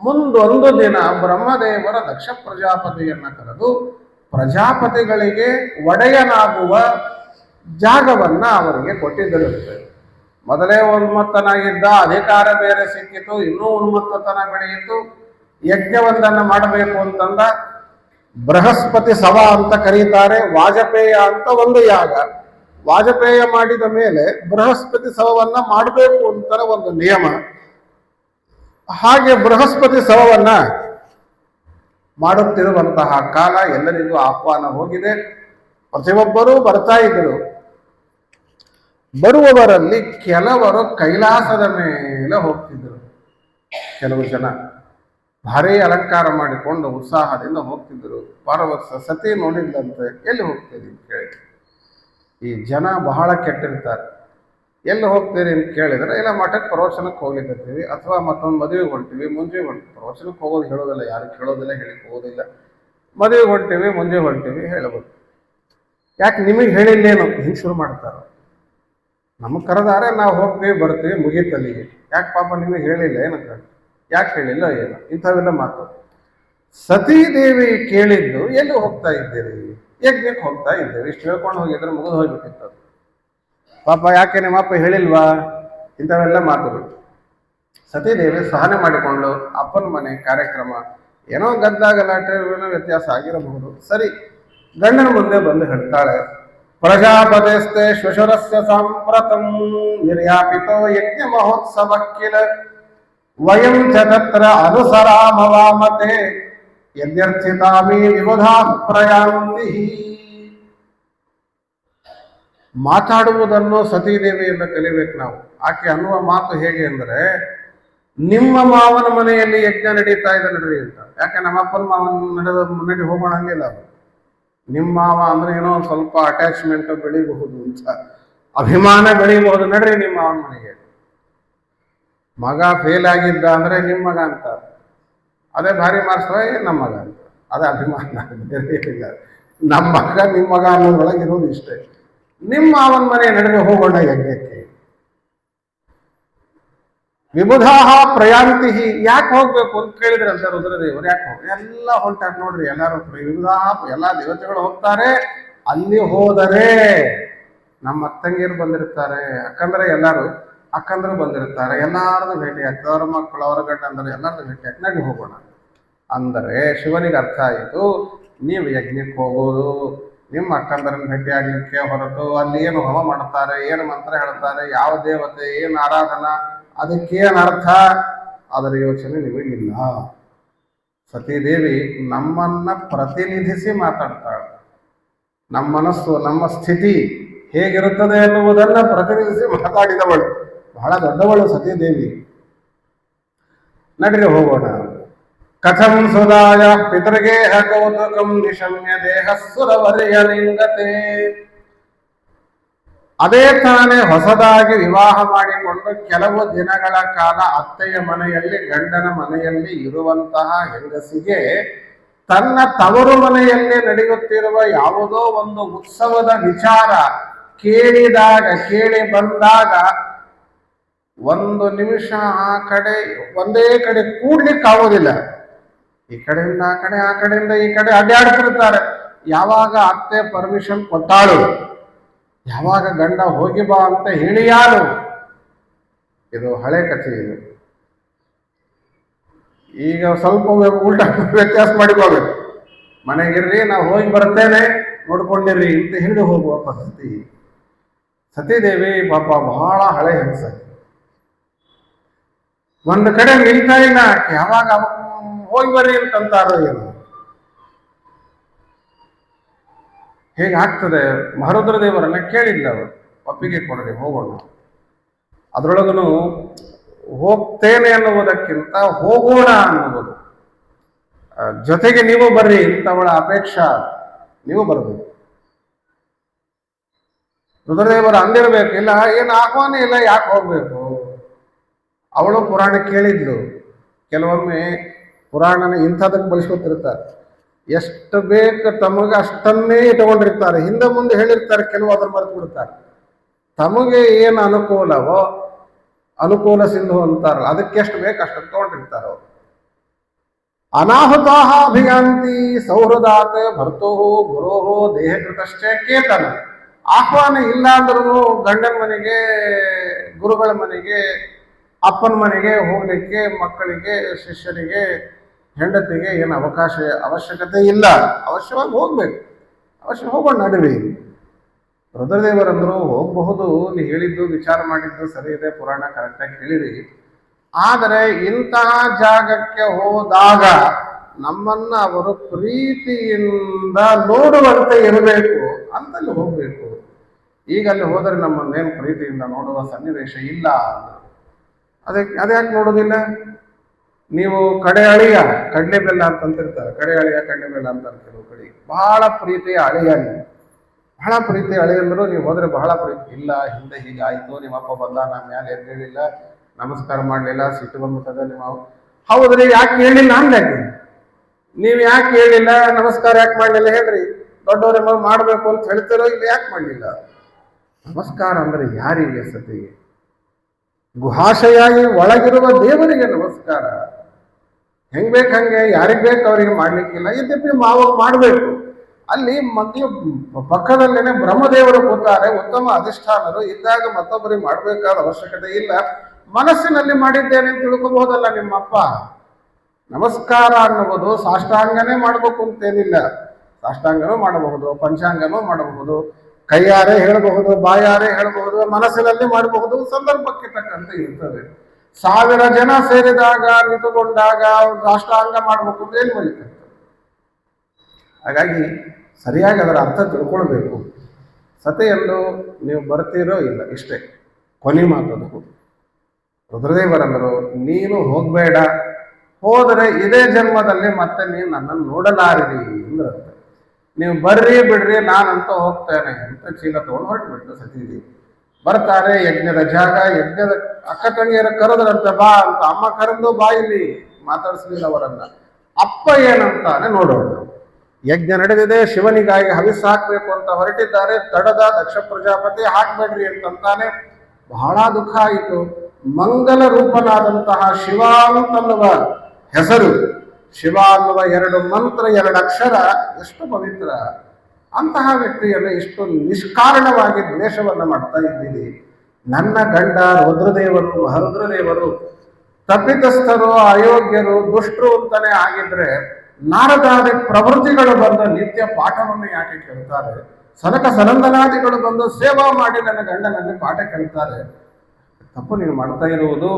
ಮುಂದೊಂದು ದಿನ ಬ್ರಹ್ಮದೇವರ ದಕ್ಷ ಪ್ರಜಾಪತಿಯನ್ನು ಕರೆದು ಪ್ರಜಾಪತಿಗಳಿಗೆ ಒಡೆಯನಾಗುವ ಜಾಗವನ್ನ ಅವರಿಗೆ ಕೊಟ್ಟಿದ್ದಿರುತ್ತೆ ಮೊದಲೇ ಉನ್ಮತ್ತನಾಗಿದ್ದ ಅಧಿಕಾರ ಬೇರೆ ಸಿಕ್ಕಿತು, ಇನ್ನೂ ಉನ್ಮತ್ತತನ ಬೆಳೆಯಿತು. ಯಜ್ಞವೊಂದನ್ನು ಮಾಡಬೇಕು ಅಂತಂದ ಬೃಹಸ್ಪತಿ ಸವ ಅಂತ ಕರೀತಾರೆ, ವಾಜಪೇಯ ಅಂತ ಒಂದು ಯಾಗ. ವಾಜಪೇಯ ಮಾಡಿದ ಮೇಲೆ ಬೃಹಸ್ಪತಿ ಸವವನ್ನ ಮಾಡಬೇಕು ಅಂತ ಒಂದು ನಿಯಮ. ಹಾಗೆ ಬೃಹಸ್ಪತಿ ಸವವನ್ನ ಮಾಡುತ್ತಿರುವಂತಹ ಕಾಲ ಎಲ್ಲರಿಗೂ ಆಹ್ವಾನ ಹೋಗಿದೆ. ಪ್ರತಿಯೊಬ್ಬರೂ ಬರ್ತಾ ಇದ್ದರು. ಬರುವವರಲ್ಲಿ ಕೆಲವರು ಕೈಲಾಸದ ಮೇಲೆ ಹೋಗ್ತಿದ್ದರು. ಕೆಲವು ಜನ ಭಾರಿ ಅಲಂಕಾರ ಮಾಡಿಕೊಂಡು ಉತ್ಸಾಹದಿಂದ ಹೋಗ್ತಿದ್ದರು. ಪಾರ್ವತ ಸತಿ ನೋಡಿದ್ದಂತೆ ಎಲ್ಲಿ ಹೋಗ್ತೀರಿ ಅಂತ ಕೇಳಿ. ಈ ಜನ ಬಹಳ ಕೆಟ್ಟಿರ್ತಾರೆ. ಎಲ್ಲಿ ಹೋಗ್ತೀರಿ ಅಂತ ಕೇಳಿದ್ರೆ, ಇಲ್ಲ, ಮಠಕ್ಕೆ ಪ್ರವಚನಕ್ಕೆ ಹೋಗ್ಲಿಕ್ಕತ್ತೀವಿ ಅಥವಾ ಮತ್ತೊಂದು ಮದುವೆಗೆ ಹೊಂಟಿವಿ, ಮುಂಜೆ ಹೊಂಟಿ, ಪ್ರವಚನಕ್ಕೆ ಹೋಗೋದು ಹೇಳೋದಿಲ್ಲ, ಯಾರು ಕೇಳೋದಿಲ್ಲ ಹೇಳಿಕ್ಕೆ ಹೋಗೋದಿಲ್ಲ. ಮದುವೆಗೆ ಹೊಂಟಿವಿ, ಮುಂಜೆ ಹೊಂಟಿವಿ, ಹೇಳಬಹುದು. ಯಾಕೆ ನಿಮಗೆ ಹೇಳಿಲ್ಲೇನು? ಹಿಂಗೆ ಶುರು ಮಾಡ್ತಾರೆ. ನಮಗೆ ಕರೆದಾರೆ ನಾವು ಹೋಗ್ತೀವಿ, ಬರ್ತೀವಿ ಮುಗೀತಲ್ಲಿಗೆ ಯಾಕೆ ಪಾಪ ನಿಮಗೆ ಹೇಳಿಲ್ಲ ಏನಂತ ಯಾಕೆ ಹೇಳಿಲ್ಲ, ಏನು? ಇಂಥವೆಲ್ಲ ಮಾತು. ಸತೀದೇವಿ ಕೇಳಿದ್ದು, ಎಲ್ಲಿ ಹೋಗ್ತಾ ಇದ್ದೀರಿ? ಯಜ್ಞಕ್ಕೆ ಹೋಗ್ತಾ ಇದ್ದೇವೆ ಇಷ್ಟು ಹೇಳ್ಕೊಂಡು ಹೋಗಿದ್ರೆ ಮುಗಿದು ಹೋಗ್ಬೇಕಿತ್ತು. ಪಾಪ ಯಾಕೆ ನಿಮ್ಮ ಅಪ್ಪ ಹೇಳಿಲ್ವಾ? ಇಂಥವೆಲ್ಲ ಮಾತುಗಳು. ಸತೀದೇವಿ ಸಹನೆ ಮಾಡಿಕೊಂಡು ಅಪ್ಪನ ಮನೆ ಕಾರ್ಯಕ್ರಮ, ಏನೋ ಗದ್ದ ಗಲಾಟೆ ವ್ಯತ್ಯಾಸ ಆಗಿರಬಹುದು. ಸರಿ, ಗಂಡನ ಮುಂದೆ ಬಂದು ಹೇಳ್ತಾಳೆ ಪ್ರಜಾಪತಿಸ್ತೆ ಶ್ವಶುರಸ್ಯ ಸಾಂಪ್ರತಂ ನಿರ್ಯಾಪಿತೋ ಯಜ್ಞ ಮಹೋತ್ಸವ ಕಿಲ ವಯಂ ಚ ಅನುಸರಾಮವಾಮತೆ ಯದ್ಯರ್ಥಿತಾಮಿ ವಿವಧಾ ಪ್ರಯಾಂತಿ ಮಾತಾಡುವುದನ್ನು ಸತೀದೇವಿಯಿಂದ ಕಲಿಬೇಕು ನಾವು. ಆಕೆ ಅನ್ನುವ ಮಾತು ಹೇಗೆ ಅಂದರೆ, ನಿಮ್ಮ ಮಾವನ ಮನೆಯಲ್ಲಿ ಯಜ್ಞ ನಡೀತಾ ಇದೆ ನಡ್ರಿ ಅಂತ. ಯಾಕೆ ನಮ್ಮ ಅಪ್ಪನ ಮಾವನ ನಡೆದ ನಡಿ ಹೋಗೋಣ ಹಂಗಿಲ್ಲ ಅದು. ನಿಮ್ಮ ಮಾವ ಅಂದ್ರೆ ಏನೋ ಒಂದು ಸ್ವಲ್ಪ ಅಟ್ಯಾಚ್ಮೆಂಟ್ ಬೆಳಿಬಹುದು ಅಂತ. ಅಭಿಮಾನ ಬೆಳಿಬಹುದು. ನಡ್ರಿ ನಿಮ್ಮ ಮಾವನ ಮನೆಗೆ. ಮಗ ಫೇಲ್ ಆಗಿದ್ದ ಅಂದ್ರೆ ನಿಮ್ಮ ಮಗ ಅಂತ. ಅದೇ ಭಾರಿ ಮಾರ್ಕ್ಸ್ ನಮ್ಮ ಮಗ ಅಂತ. ಅದೇ ಅಭಿಮಾನ. ನಮ್ಮ ಮಗ, ನಿಮ್ಮ ಮಗ ಅನ್ನೋದ್ರೊಳಗೆ ಇರೋದು ಇಷ್ಟೇ. ನಿಮ್ಮ ಮಾವನ ಮನೆ ನಡೆದು ಹೋಗೋಣ ಯಜ್ಞಕ್ಕೆ. ವಿಬುಧಾಹ ಪ್ರಯಾಂತಿ ಯಾಕೆ ಹೋಗ್ಬೇಕು ಅಂತ ಕೇಳಿದ್ರಂತ ರುದ್ರದೇವರು, ಯಾಕೆ ಹೋಗ ಎಲ್ಲ ಹೊಂಟಾರ ನೋಡ್ರಿ ಎಲ್ಲರೂ ವಿಮುಧಾಹ ಎಲ್ಲ ದೇವತೆಗಳು ಹೋಗ್ತಾರೆ, ಅಲ್ಲಿ ಹೋದರೆ ನಮ್ಮ ಅತ್ತಂಗಿಯರು ಬಂದಿರ್ತಾರೆ. ಅಕ್ಕಂದ್ರೆ ಎಲ್ಲರೂ, ಅಕ್ಕಂದ್ರೆ ಬಂದಿರ್ತಾರೆ. ಎಲ್ಲಾರದು ಭೇಟಿ ಆಗ್ತದೆ ಅವ್ರ ಮಕ್ಕಳು, ಅವರ ಗಂಡ ಅಂದ್ರೆ ಎಲ್ಲಾರದು ಭೇಟಿ ಆಗ್ತದೆ ಹೋಗೋಣ. ಅಂದರೆ ಶಿವನಿಗೆ ಅರ್ಥ ಆಯಿತು, ನೀವು ಯಜ್ಞಕ್ಕೆ ಹೋಗೋದು, ನಿಮ್ಮ ಅಕ್ಕಂದರನ್ನ ಭೇಟಿ ಆಗ್ಲಿಕ್ಕೆ ಹೊರತು ಅಲ್ಲಿ ಏನು ಹೋಮ ಮಾಡ್ತಾರೆ ಏನು ಮಂತ್ರ ಹೇಳ್ತಾರೆ ಯಾವ ದೇವತೆ, ಏನು ಆರಾಧನಾ ಅದಕ್ಕೇನು ಅರ್ಥ? ಅದರ ಯೋಚನೆ ನಿಮಗಿಲ್ಲ ಸತೀದೇವಿ ನಮ್ಮನ್ನ ಪ್ರತಿನಿಧಿಸಿ ಮಾತಾಡ್ತಾಳೆ. ನಮ್ಮ ಮನಸ್ಸು, ನಮ್ಮ ಸ್ಥಿತಿ ಹೇಗಿರುತ್ತದೆ ಎನ್ನುವುದನ್ನು ಪ್ರತಿನಿಧಿಸಿ ಮಾತಾಡಿದವಳು. ಬಹಳ ದೊಡ್ಡವಳು ಸತೀದೇವಿ. ನಡೆದು ಹೋಗೋಣ. ಕಥಂ ಸುಧಾಯ ಪಿತೃಗೇಹ ಕೌತುಕಂ ನಿಶಮ್ಯ ದೇಹ ಸುರವರ್ಯ ಲಿಂಗತೆ ಅದೇ ತಾನೇ ಹೊಸದಾಗಿ ವಿವಾಹ ಮಾಡಿಕೊಂಡು ಕೆಲವು ದಿನಗಳ ಕಾಲ ಅತ್ತೆಯ ಮನೆಯಲ್ಲಿ, ಗಂಡನ ಮನೆಯಲ್ಲಿ ಇರುವಂತಹ ಹೆಂಗಸಿಗೆ ತನ್ನ ತವರು ಮನೆಯಲ್ಲಿ ನಡೆಯುತ್ತಿರುವ ಯಾವುದೋ ಒಂದು ಉತ್ಸವದ ವಿಚಾರ ಕೇಳಿದಾಗ, ಕೇಳಿ ಬಂದಾಗ ಒಂದು ನಿಮಿಷ ಆ ಕಡೆ, ಒಂದೇ ಕಡೆ ಕೂಡ್ಲಿಕ್ಕಾಗೋದಿಲ್ಲ ಈ ಕಡೆಯಿಂದ ಆ ಕಡೆ, ಆ ಕಡೆಯಿಂದ ಈ ಕಡೆ ಅಡ್ಡಾಡ್ತಿರ್ತಾರೆ. ಯಾವಾಗ ಅತ್ತೆ ಪರ್ಮಿಷನ್ ಕೊಟ್ಟಾಳು? ಯಾವಾಗ ಗಂಡ ಹೋಗಿ ಬಾ ಅಂತ ಹೇಳಿ ಯಾರು? ಇದು ಹಳೆ ಕಥೆ ಇದು. ಈಗ ಸ್ವಲ್ಪ ಉಲ್ಟ ವ್ಯತ್ಯಾಸ ಮಾಡಿಕೋಬೇಕು ಮನೆಗಿರ್ರಿ, ನಾವು ಹೋಗಿ ಬರ್ತೇನೆ, ನೋಡ್ಕೊಂಡಿರ್ರಿ ಅಂತ ಹೇಳಿ ಹೋಗುವ ಪದ್ಧತಿ. ಸತೀದೇವಿ ಪಾಪ ಬಹಳ ಹಳೆ ಹೆಂಗಸ. ಒಂದು ಕಡೆ ನಿಲ್ತಾ ಇಲ್ಲ. ಆಕೆ. ಯಾವಾಗ ಹೋಗಿ ಬರ್ರಿ ಅಂತಂತಾರೋ ಏನು. ಹೇಗಾಗ್ತದೆ ಮಹರುದ್ರ ದೇವರನ್ನ ಕೇಳಿಲ್ಲ ಅವರು. ಒಪ್ಪಿಗೆ ಕೊಡ್ರಿ ಹೋಗೋಣ. ಅದರೊಳಗೂ ಹೋಗ್ತೇನೆ ಅನ್ನುವುದಕ್ಕಿಂತ ಹೋಗೋಣ ಅನ್ನುವುದು. ಜೊತೆಗೆ ನೀವು ಬರ್ರಿ ಅವಳ ಅಪೇಕ್ಷಾ. ನೀವು ಬರಬೇಕು. ರುದ್ರದೇವರು ಅಂದಿರಬೇಕು. ಇಲ್ಲ, ಏನು ಆಹ್ವಾನ ಇಲ್ಲ, ಯಾಕೆ ಹೋಗ್ಬೇಕು? ಅವಳು ಪುರಾಣ ಕೇಳಿದ್ಲು. ಕೆಲವೊಮ್ಮೆ ಪುರಾಣನ ಇಂಥದಕ್ಕೆ ಬಳಸ್ಕೊತಿರ್ತಾರೆ. ಎಷ್ಟು ಬೇಕು ತಮಗೆ ಅಷ್ಟನ್ನೇ ಇಟ್ಕೊಂಡಿರ್ತಾರೆ. ಹಿಂದೆ ಮುಂದೆ ಹೇಳಿರ್ತಾರೆ, ಕೆಲವು ಅದನ್ನು ಮರೆತು ಬಿಡ್ತಾರೆ ತಮಗೆ ಏನು ಅನುಕೂಲವೋ, ಅನುಕೂಲ ಸಿಂಧು ಅಂತಾರಲ್ಲ, ಅದಕ್ಕೆ ಎಷ್ಟು ಬೇಕು ಅಷ್ಟನ್ನು ತಗೊಂಡಿರ್ತಾರೆ ಅವರು. ಅನಾಹುತಾಹ ಅಭಿಯಾಂತಿ ಸೌಹೃದಾತ ಭರ್ತೋ ಗುರೋ ದೇಹಕೃತಶ್ಚ ಕೇತನ. ಆಹ್ವಾನ ಇಲ್ಲ ಅಂದ್ರೂ ಗಂಡನ ಮನೆಗೆ, ಗುರುಗಳ ಮನೆಗೆ, ಅಪ್ಪನ ಮನೆಗೆ ಹೋಗಲಿಕ್ಕೆ, ಮಕ್ಕಳಿಗೆ, ಶಿಷ್ಯರಿಗೆ ಹೆಂಡತಿಗೆ ಏನು ಅವಕಾಶ, ಅವಶ್ಯಕತೆ ಇಲ್ಲ. ಅವಶ್ಯವಾಗಿ ಹೋಗ್ಬೇಕು. ಅವಶ್ಯ ಹೋಗೋಣ ನಡುವೆ. ರುದ್ರದೇವರಂದ್ರು ಹೋಗಬಹುದು. ನೀ ಹೇಳಿದ್ದು, ವಿಚಾರ ಮಾಡಿದ್ದು ಸರಿ ಇದೆ, ಪುರಾಣ ಕರೆಕ್ಟಾಗಿ ಹೇಳಿರಿ ಆದರೆ ಇಂತಹ ಜಾಗಕ್ಕೆ ಹೋದಾಗ ನಮ್ಮನ್ನ ಅವರು ಪ್ರೀತಿಯಿಂದ ನೋಡುವಂತೆ ಇರಬೇಕು ಅಂತಲ್ಲಿ ಹೋಗಬೇಕು. ಈಗ ಅಲ್ಲಿ ಹೋದರೆ ನಮ್ಮನ್ನೇನು ಪ್ರೀತಿಯಿಂದ ನೋಡುವ ಸನ್ನಿವೇಶ ಇಲ್ಲ. ಅದಕ್ಕೆ ಅದ್ಯಾಕೆ ನೋಡೋದಿಲ್ಲ? ನೀವು ಕಡೆ ಅಳಿಯ ಕಡಲೆ ಬೆಲ್ಲ ಅಂತಂತಿರ್ತಾರೆ ಕಡೆ ಅಳಿಯ ಕಡಲೆ ಬೆಲ್ಲ ಅಂತ ಕೆಲವು ಕಡೆ. ಬಹಳ ಪ್ರೀತಿಯ ಅಳಿಯ ನೀವು. ಬಹಳ ಪ್ರೀತಿ ಅಳಿಯಂದ್ರು ನೀವು ಹೋದ್ರೆ ಬಹಳ ಪ್ರೀತಿ. ಇಲ್ಲ, ಹಿಂದೆ ಹೀಗೆ ಆಯ್ತು, ನಿಮ್ಮಪ್ಪ ಬಂದ, ನಾನು ಮ್ಯಾಲೆ ಎದ್ದೇಳಿಲ್ಲ ನಮಸ್ಕಾರ ಮಾಡಲಿಲ್ಲ, ಸಿಟ್ಟು ಬಂದ್ಬಿಟ್ಟದ, ನಿಮ್ಮ ಹೌದು ಹೌದ್ರಿ ಯಾಕೆ ಹೇಳಿಲ್ಲ ಅಂದ್ಯಾಕೆ? ನೀವು ಯಾಕೆ ಹೇಳಿಲ್ಲ, ನಮಸ್ಕಾರ ಯಾಕೆ ಮಾಡಲಿಲ್ಲ ಹೇಳ್ರಿ. ದೊಡ್ಡವ್ರ ಮಾಡಬೇಕು ಅಂತ ಹೇಳ್ತಿರೋ ಇಲ್ಲ, ಯಾಕೆ ಮಾಡಲಿಲ್ಲ? ನಮಸ್ಕಾರ ಅಂದ್ರೆ ಯಾರಿಗೆ ಸತಿಗೆ ಗುಹಾಶಯಾಗಿ ಒಳಗಿರುವ ದೇವರಿಗೆ ನಮಸ್ಕಾರ. ಹೆಂಗ್ ಬೇಕು ಹಂಗೆ, ಯಾರಿಗೆ ಬೇಕು ಅವರಿಗೆ ಮಾಡ್ಲಿಕ್ಕಿಲ್ಲ ಯದ್ಯಪಿ ಮಾವಾಗ ಮಾಡಬೇಕು. ಅಲ್ಲಿ ಮಧ್ಯ ಪಕ್ಕದಲ್ಲೇನೆ ಬ್ರಹ್ಮದೇವರು ಕೂತಾರೆ. ಉತ್ತಮ ಅಧಿಷ್ಠಾನರು. ಇದ್ದಾಗ ಮತ್ತೊಬ್ಬರಿಗೆ ಮಾಡಬೇಕಾದ ಅವಶ್ಯಕತೆ ಇಲ್ಲ. ಮನಸ್ಸಿನಲ್ಲಿ ಮಾಡಿದ್ದೇನೆ ತಿಳ್ಕೊಬಹುದಲ್ಲ ನಿಮ್ಮಪ್ಪ. ನಮಸ್ಕಾರ ಅನ್ನುವುದು ಸಾಷ್ಟಾಂಗನೇ ಮಾಡಬೇಕು ಅಂತೇನಿಲ್ಲ. ಸಾಷ್ಟಾಂಗನೂ ಮಾಡಬಹುದು, ಪಂಚಾಂಗನೂ ಮಾಡಬಹುದು. ಕೈಯಾರೆ ಹೇಳಬಹುದು, ಬಾಯಾರೆ ಹೇಳಬಹುದು, ಮನಸ್ಸಿನಲ್ಲಿ ಮಾಡಬಹುದು, ಸಂದರ್ಭಕ್ಕೆ ತಕ್ಕಂತೆ ಇರ್ತದೆ. ಸಾವಿರ ಜನ ಸೇರಿದಾಗ ನಿಂತುಕೊಂಡಾಗ ರಾಷ್ಟ್ರಾಂಗ ಮಾಡಬೇಕು ಏನು ಬರೀತಾರೆ ಹಾಗಾಗಿ ಸರಿಯಾಗಿ ಅದರ ಅರ್ಥ ತಿಳ್ಕೊಳ್ಬೇಕು. ಸತೆಯಲ್ಲೂ ನೀವು ಬರ್ತೀರೋ ಇಲ್ಲ, ಇಷ್ಟೇ. ಕೊನೆ ಮಾತದು ರುದ್ರದೇವರಂದರು, ನೀನು ಹೋಗಬೇಡ. ಹೋದರೆ ಇದೇ ಜನ್ಮದಲ್ಲಿ ಮತ್ತೆ ನೀನು ನನ್ನನ್ನು ನೋಡಲಾರಿರಿ ಅಂದ್ರಂತೆ. ನೀವು ಬರ್ರಿ ಬಿಡ್ರಿ ಅಂತ ಹೋಗ್ತೇನೆ ಅಂತ ಚೀಲ ತಗೊಂಡು ಹೊರಟ್ಬಿಟ್ಟು ಸತೀದೇವಿ ಬರ್ತಾರೆ, ಯಜ್ಞದ ಜಾಗ, ಯಜ್ಞದ ಅಕ್ಕ ತಂಗಿಯರ ಕರೆದ್ರಂತೆ, ಬಾ ಅಂತ. ಅಮ್ಮ ಕರೆದು ಬಾ ಇಲ್ಲಿ. ಮಾತಾಡಿಸ್ಲಿಲ್ಲ ಅವರನ್ನ. ಅಪ್ಪ ಏನಂತಾನೆ ನೋಡೋಣ. ಯಜ್ಞ ನಡೆದಿದೆ, ಶಿವನಿಗಾಗಿ ಹವಿಸ್ ಹಾಕ್ಬೇಕು ಅಂತ ಹೊರಟಿದ್ದಾರೆ. ತಡದ ದಕ್ಷ ಪ್ರಜಾಪತಿ, ಹಾಕ್ಬೇಡ್ರಿ ಅಂತಂತಾನೆ. ಬಹಳ ದುಃಖ ಆಯಿತು. ಮಂಗಲ ರೂಪನಾದಂತಹ ಶಿವ ಅಂತನ್ನುವ ಹೆಸರು. ಶಿವ ಅನ್ನುವ ಎರಡು ಮಂತ್ರ, ಎರಡು ಅಕ್ಷರ, ಎಷ್ಟು ಪವಿತ್ರ. ಅಂತಹ ವ್ಯಕ್ತಿಯನ್ನು ಇಷ್ಟು ನಿಷ್ಕಾರಣವಾಗಿ ದ್ವೇಷವನ್ನು ಮಾಡ್ತಾ ಇದ್ದೀರಿ. ನನ್ನ ಗಂಡ ರುದ್ರದೇವರು ಹರುದ್ರದೇವರು ತಪ್ಪಿತಸ್ಥರು, ಅಯೋಗ್ಯರು, ದುಷ್ಟರು ಅಂತಾನೆ ಆಗಿದ್ರೆ ನಾರದಾದಿ ಪ್ರವೃತ್ತಿಗಳು ಬಂದು ನಿತ್ಯ ಪಾಠವನ್ನು ಯಾಕೆ ಕೇಳ್ತಾರೆ? ಸನಕ ಸನಂದನಾದಿಗಳು ಬಂದು ಸೇವಾ ಮಾಡಿ ನನ್ನ ಗಂಡನಲ್ಲಿ ಪಾಠ ಕೇಳ್ತಾರೆ. ತಪ್ಪು ನೀನು ಮಾಡ್ತಾ ಇರುವುದು.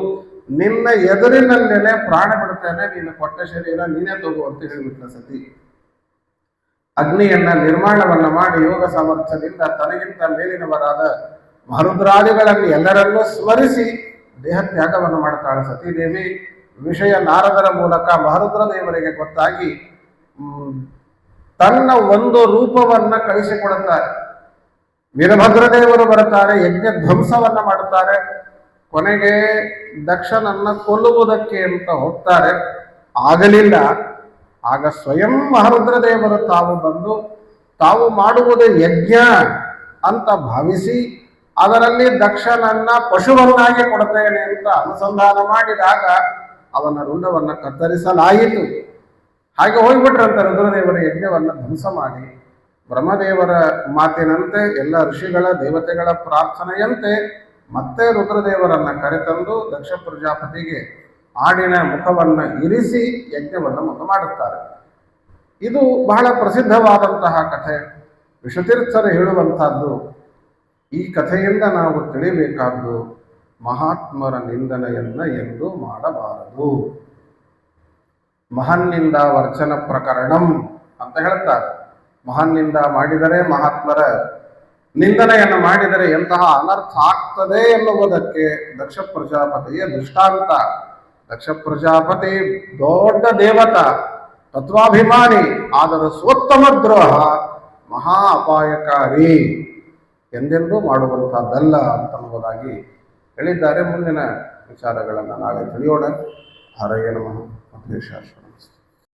ನಿನ್ನ ಎದುರಿನಲ್ಲೇನೆ ಪ್ರಾಣ ಬಿಡ್ತೇನೆ ನೀನು ಕೊಟ್ಟ ಶರೀರ ನೀನೇ ತಗೋ ಅಂತ ಹೇಳಿಬಿಟ್ಟ ಸತಿ. ಅಗ್ನಿಯನ್ನ ನಿರ್ಮಾಣವನ್ನ ಮಾಡಿ ಯೋಗ ಸಾಮರ್ಥ್ಯದಿಂದ ತನಗಿಂತ ಮೇಲಿನವರಾದ ಮಹರುದ್ರಾದಿಗಳನ್ನು ಎಲ್ಲರನ್ನೂ ಸ್ಮರಿಸಿ ದೇಹ ತ್ಯಾಗವನ್ನು ಮಾಡ್ತಾಳೆ ಸತೀದೇವಿ. ವಿಷಯ ನಾರದರ ಮೂಲಕ ಮಹರುದ್ರ ದೇವರಿಗೆ ಗೊತ್ತಾಗಿ ತನ್ನ ಒಂದು ರೂಪವನ್ನ ಕಳಿಸಿಕೊಡುತ್ತಾರೆ. ವೀರಭದ್ರ ದೇವರು ಬರುತ್ತಾರೆ ಯಜ್ಞ ಧ್ವಂಸವನ್ನ ಮಾಡುತ್ತಾರೆ. ಕೊನೆಗೆ ದಕ್ಷನನ್ನ ಕೊಲ್ಲುವುದಕ್ಕೆ ಅಂತ ಹೋಗ್ತಾರೆ. ಆಗಲಿಲ್ಲ. ಆಗ ಸ್ವಯಂ ಮಹರುದ್ರದೇವರು ತಾವು ಬಂದು, ತಾವು ಮಾಡುವುದು ಯಜ್ಞ ಅಂತ ಭಾವಿಸಿ, ಅದರಲ್ಲಿ ದಕ್ಷನನ್ನ ಪಶುವನ್ನಾಗಿ ಕೊಡ್ತೇನೆ ಅಂತ ಅನುಸಂಧಾನ ಮಾಡಿದಾಗ ಅವನ ರುಂಡವನ್ನ ಕತ್ತರಿಸಲಾಯಿತು. ಹಾಗೆ ಹೋಗ್ಬಿಟ್ರಂತ ರುದ್ರದೇವರ ಯಜ್ಞವನ್ನ ಧ್ವಂಸ ಮಾಡಿ. ಬ್ರಹ್ಮದೇವರ ಮಾತಿನಂತೆ ಎಲ್ಲ ಋಷಿಗಳ, ದೇವತೆಗಳ ಪ್ರಾರ್ಥನೆಯಂತೆ ಮತ್ತೆ ರುದ್ರದೇವರನ್ನ ಕರೆತಂದು ದಕ್ಷ ಪ್ರಜಾಪತಿಗೆ ಆಡಿನ ಮುಖವನ್ನು ಇರಿಸಿ ಯಜ್ಞವನ್ನು ಮುಂದೆ ಮಾಡುತ್ತಾರೆ. ಇದು ಬಹಳ ಪ್ರಸಿದ್ಧವಾದಂತಹ ಕಥೆ. ವಿಷತೀರ್ಥರು ಹೇಳುವಂತಹದ್ದು ಈ ಕಥೆಯಿಂದ ನಾವು ತಿಳಿಬೇಕಾದ್ದು ಮಹಾತ್ಮರ ನಿಂದನೆಯನ್ನು ಎಂದು ಮಾಡಬಾರದು. ಮಹನ್ನಿಂದ ವರ್ಚನ ಪ್ರಕರಣಂ ಅಂತ ಹೇಳ್ತಾರೆ. ಮಹನ್ನಿಂದ ಮಾಡಿದರೆ ಮಹಾತ್ಮರ ನಿಂದನೆಯನ್ನು ಮಾಡಿದರೆ ಎಂತಹ ಅನರ್ಥ ಆಗ್ತದೆ ಎನ್ನುವುದಕ್ಕೆ ದಕ್ಷ ಪ್ರಜಾಪತಿಯ ದೃಷ್ಟಾಂತ. ದಕ್ಷ ಪ್ರಜಾಪತಿ ದೊಡ್ಡ ದೇವತ, ತತ್ವಾಭಿಮಾನಿ, ಆದರೆ ಸ್ವೋತ್ತಮ ದ್ರೋಹ, ಮಹಾ ಅಪಾಯಕಾರಿ ಎಂದೆಂದೂ ಮಾಡುವಂತಹದ್ದಲ್ಲ ಅಂತನ್ನುವುದಾಗಿ ಹೇಳಿದ್ದಾರೆ ಮುಂದಿನ ವಿಚಾರಗಳನ್ನು ನಾಳೆ ತಿಳಿಯೋಣ. ಹರಯ್ಯ ನಮಃ. ಮಹೇಶ್ವರ